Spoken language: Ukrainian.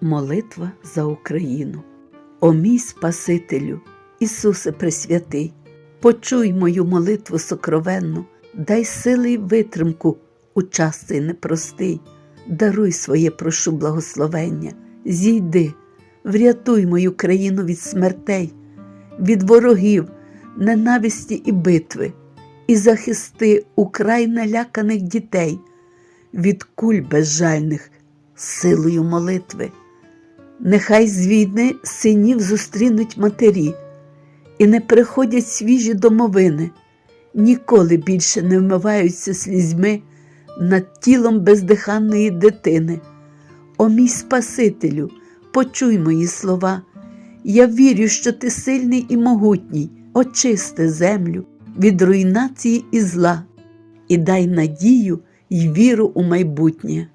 Молитва за Україну. О мій Спасителю, Ісусе Пресвятий, почуй мою молитву сокровенну, дай сили й витримку у час цей непростий, даруй своє прошу благословення, зійди, врятуй мою країну від смертей, від ворогів, ненависті і битви, і захисти украй наляканих дітей від куль безжальних силою молитви. Нехай з війни синів зустрінуть матері, і не приходять свіжі домовини, ніколи більше не вмиваються слізьми над тілом бездиханної дитини. О мій Спасителю, почуй мої слова. Я вірю, що ти сильний і могутній, очисти землю від руйнації і зла, і дай надію й віру у майбутнє.